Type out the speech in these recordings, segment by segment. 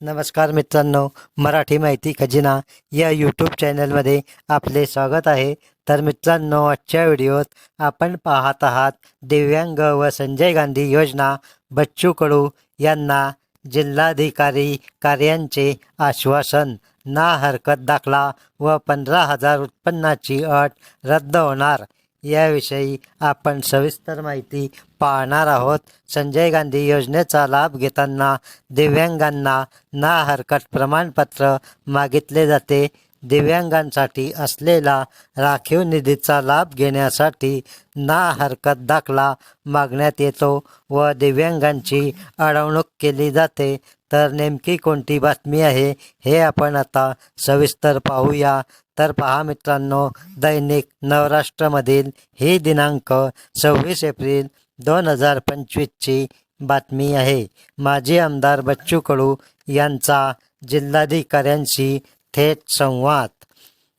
नमस्कार मित्रांनो मराठी माहिती खजिना या यूट्यूब चॅनलमध्ये आपले स्वागत आहे. तर मित्रांनो आजच्या व्हिडिओत आपण पाहत आहात दिव्यांग व संजय गांधी योजना बच्चू कडू यांना जिल्हाधिकारी कार्यांचे आश्वासन. ना हरकत दाखला व पंधरा हजार उत्पन्नाची अट रद्द होणार. याविषयी आपण सविस्तर माहिती पाहणार आहोत. संजय गांधी योजनेचा लाभ घेताना दिव्यांगांना ना हरकत प्रमाणपत्र मागितले जाते. दिव्यांगांसाठी असलेला राखीव निधीचा लाभ घेण्यासाठी ना हरकत दाखला मागण्यात येतो व दिव्यांगांची अडवणूक केली जाते. तर नेमकी कोणती बातमी आहे हे आपण आता सविस्तर पाहूया. तर पहा मित्रांनो दैनिक नवराष्ट्रमधील ही दिनांक सव्वीस एप्रिल दोन हजार पंचवीसची बातमी आहे. माजी आमदार बच्चू कडू यांचा जिल्हाधिकाऱ्यांशी थेट संवाद.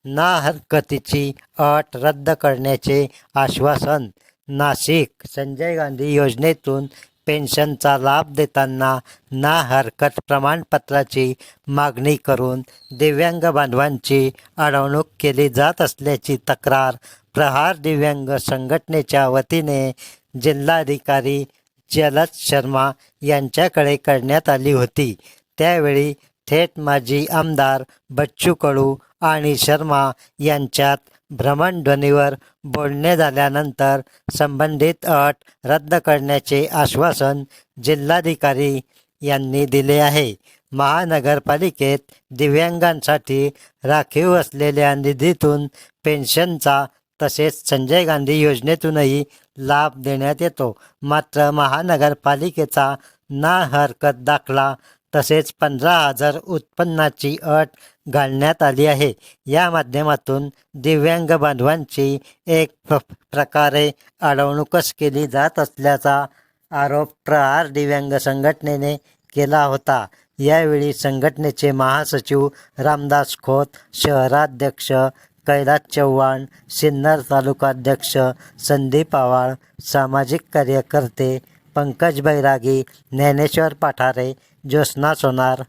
ना हरकतीची अट रद्द करण्याचे आश्वासन नाशिक संजय गांधी योजनेतून पेन्शनचा लाभ देताना ना हरकत प्रमाणपत्राची मागणी करून दिव्यांग बांधवांची अडवणूक केली जात असल्याची तक्रार प्रहार दिव्यांग संघटनेच्या वतीने जिल्हाधिकारी जलद शर्मा यांच्याकडे करण्यात आली होती. त्यावेळी थेट माजी आमदार बच्चू कडू आणि शर्मा यांच्यात भ्रमणध्वनीवर बोलणे झाल्यानंतर संबंधित अट रद्द करण्याचे आश्वासन जिल्हाधिकारी यांनी दिले आहे. महानगरपालिकेत दिव्यांगांसाठी राखीव असलेल्या निधीतून पेन्शनचा तसेच संजय गांधी योजनेतूनही लाभ देण्यात येतो. मात्र महानगरपालिकेचा ना हरकत दाखला तसेच पंधरा हजार उत्पन्नाची अट घालण्यात आली आहे. या माध्यमातून दिव्यांग बांधवांची एक प्र प्रकारे अडवणूकच केली जात असल्याचा आरोप प्रहार दिव्यांग संघटनेने केला होता. यावेळी संघटनेचे महासचिव रामदास खोत शहराध्यक्ष कैलास चव्हाण सिन्नर तालुकाध्यक्ष संदीप आवाळ सामाजिक कार्यकर्ते पंकज बैरागी ज्ञानेश्वर पाठारे ज्योत्स्ना सोनार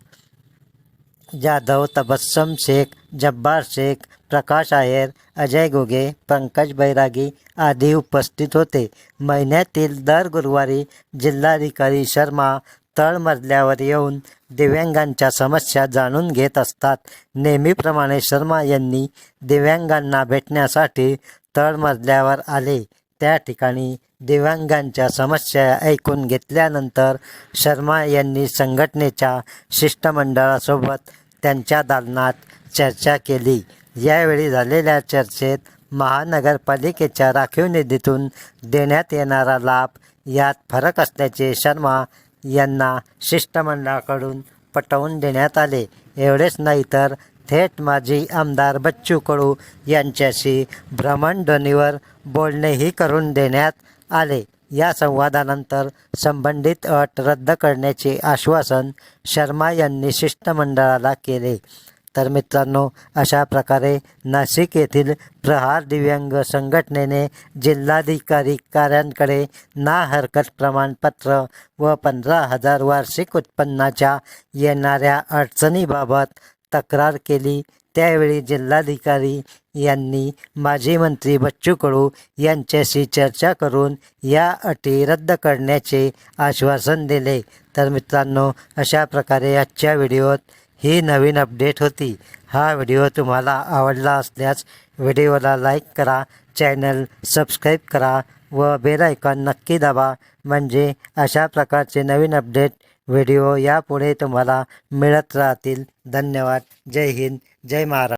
जाधव तबस्सम शेख जब्बार शेख प्रकाश आहेर अजय गोगे पंकज बैरागी आदी उपस्थित होते. महिन्यातील दर गुरुवारी जिल्हाधिकारी शर्मा तळमजल्यावर येऊन दिव्यांगांच्या समस्या जाणून घेत असतात. नेहमीप्रमाणे शर्मा यांनी दिव्यांगांना भेटण्यासाठी तळमजल्यावर आले. त्या ठिकाणी दिव्यांगांच्या समस्या ऐकून घेतल्यानंतर शर्मा यांनी संघटनेच्या शिष्टमंडळासोबत त्यांच्या दालनात चर्चा केली. यावेळी झालेल्या चर्चेत महानगरपालिकेच्या राखीव निधीतून देण्यात येणारा लाभ यात फरक असल्याचे शर्मा यांना शिष्टमंडळाकडून पटवून देण्यात आले. एवढेच नाही तर थेट माजी आमदार बच्चू कडू यांच्याशी भ्रमणध्वनीवर बोलणेही करून देण्यात आले. या संवादानंतर संबंधित अट रद्द करण्याचे आश्वासन शर्मा यांनी शिष्टमंडळाला केले. तर मित्रांनो अशा प्रकारे नाशिक येथील प्रहार दिव्यांग संघटनेने जिल्हाधिकारी कार्यांकडे ना हरकत प्रमाणपत्र व पंधरा हजार वार्षिक उत्पन्नाच्या येणाऱ्या अडचणीबाबत तक्रार केली. त्यावेळी जिल्हाधिकारी यांनी माजी मंत्री बच्चू कडू यांच्याशी चर्चा करून या अटी रद्द करण्याचे आश्वासन दिले. तर मित्रांनो अशा प्रकारे आजच्या व्हिडिओत ही नवीन अपडेट होती. हा व्हिडिओ तुम्हाला आवडला असल्यास व्हिडिओला लाईक करा चॅनल सबस्क्राईब करा व बेल आयकॉन नक्की दाबा. म्हणजे अशा प्रकारचे नवीन अपडेट व्हिडिओ यापुढे तुम्हाला मिळत राहतील. धन्यवाद. जय हिंद. जय महाराष्ट्र.